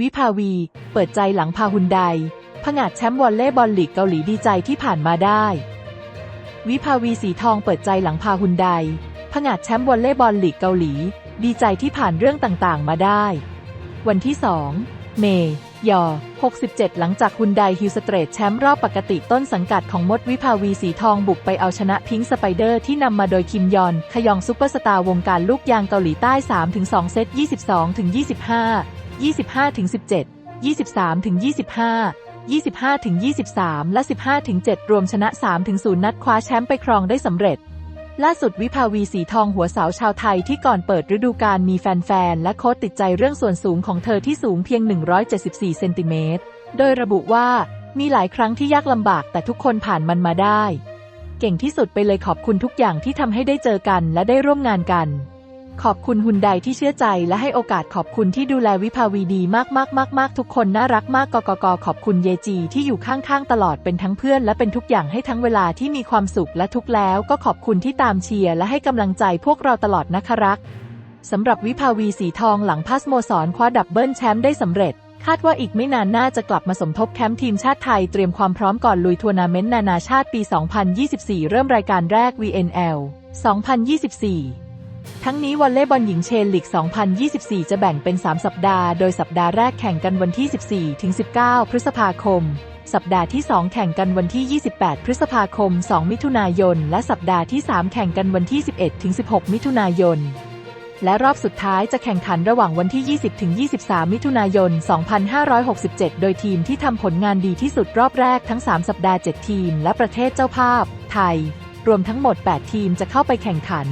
วิภาวี เปิดใจหลังพาหุนไดผงาดแชมป์วอลเลย์บอลลีกเกาหลีดีใจที่ผ่านมาได้ วิภาวีสีทองเปิดใจหลังพาหุนไดผงาดแชมป์วอลเลย์บอลลีกเกาหลี ดีใจที่ผ่านเรื่องต่างๆ มาได้ วันที่2 เมย์ยอ67 หลังจากฮุนไดฮิลสเตรทแชมป์รอบปกติต้นสังกัดของมดวิภาวีสีทองบุกไปเอาชนะพิงค์สไปเดอร์ที่นำมาโดยคิมยอน ขยองซุปเปอร์สตาร์วงการลูกยางเกาหลีใต้ 3-2 เซต 22-25 25-17 23-25 25-23 และ 15-7 รวมชนะ 3-0 นัดคว้าแชมป์ไปครองได้สำเร็จ ล่าสุดวิภาวีสีทองหัวสาวชาวไทยที่ก่อนเปิดฤดูกาลมีแฟนๆ และโค้ชติดใจเรื่องส่วนสูงของเธอที่สูงเพียง 174 เซนติเมตร โดยระบุว่ามีหลายครั้งที่ยากลำบากแต่ทุกคนผ่านมันมาได้ เก่งที่สุดไปเลยขอบคุณทุกอย่างที่ทำให้ได้เจอกันและได้ร่วมงานกัน ขอบคุณฮุนไดที่เชื่อใจและให้โอกาสขอบคุณที่ดูแลวิภาวีดีมากมากมากมากๆๆๆทุกคนน่ารักมากกกกขอบคุณเยจีที่อยู่ข้างๆตลอดเป็นทั้งเพื่อนและเป็นทุกอย่างให้ทั้งเวลาที่มีความสุขและทุกแล้วก็ขอบคุณที่ตามเชียร์และให้กำลังใจพวกเราตลอดนะคะรักสำหรับวิภาวีสีทองหลังพาสโมสรคว้าดับเบิลแชมป์ได้สำเร็จคาดว่าอีกไม่นานน่าจะกลับมาสมทบแคมป์ทีมชาติไทยเตรียมความพร้อมก่อนลุยทัวร์นาเมนต์นานาชาติปี 2024 เริ่มรายการแรก VNL 2024 ทั้งนี้วอลเลย์บอลหญิงเชนลีก 2024 จะแบ่งเป็น 3 สัปดาห์ โดยสัปดาห์แรกแข่งกันวันที่ 14 ถึง 19 พฤษภาคม สัปดาห์ที่ 2 แข่งกันวันที่ 28 พฤษภาคม 2 มิถุนายน และสัปดาห์ที่ 3 แข่งกันวันที่ 11 ถึง 16 มิถุนายน และรอบสุดท้ายจะแข่งขันระหว่างวันที่ 20 ถึง 23 มิถุนายน 2567 โดยทีมที่ทำผลงานดีที่สุดรอบแรกทั้ง 3 สัปดาห์ 7 ทีม และประเทศเจ้าภาพ ไทย รวมทั้งหมด 8 ทีมจะเข้าไปแข่งขัน